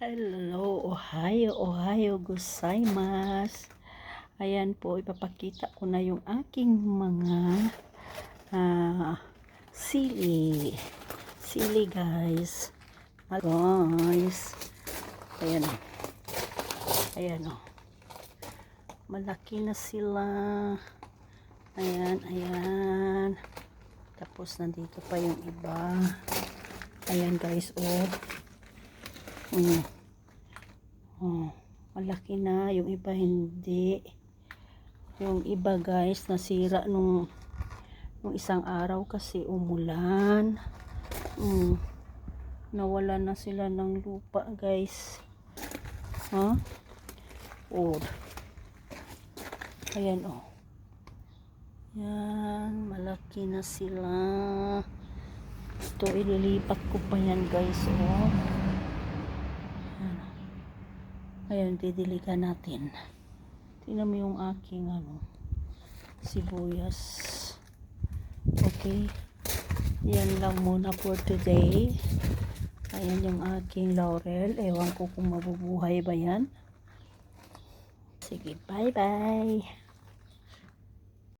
Hello, Ohio, Ohio, gozaimasu. Ayan po, ipapakita ko na yung aking mga ah, sili. Sili, guys. Guys. Ayan o. Ayan o. Malaki na sila. Ayan, ayan. Tapos nandito pa yung iba. Ayan guys, oh. Mm. Oh, malaki na, yung iba hindi. Yung iba guys, nasira nung nung isang araw kasi umulan. Mm. Nawala na sila ng lupa, guys. Ha? Huh? Oh. Ayan, oh. Yan, malaki na sila. Ito, ililipat ko pa yan, guys, oh. Ayan. Didiligan natin. Tingnan mo yung aking, ano, sibuyas. Okay. Yan lang muna for today. Ayan yung aking laurel. Ewan ko kung mabubuhay ba yan. Sige, bye-bye.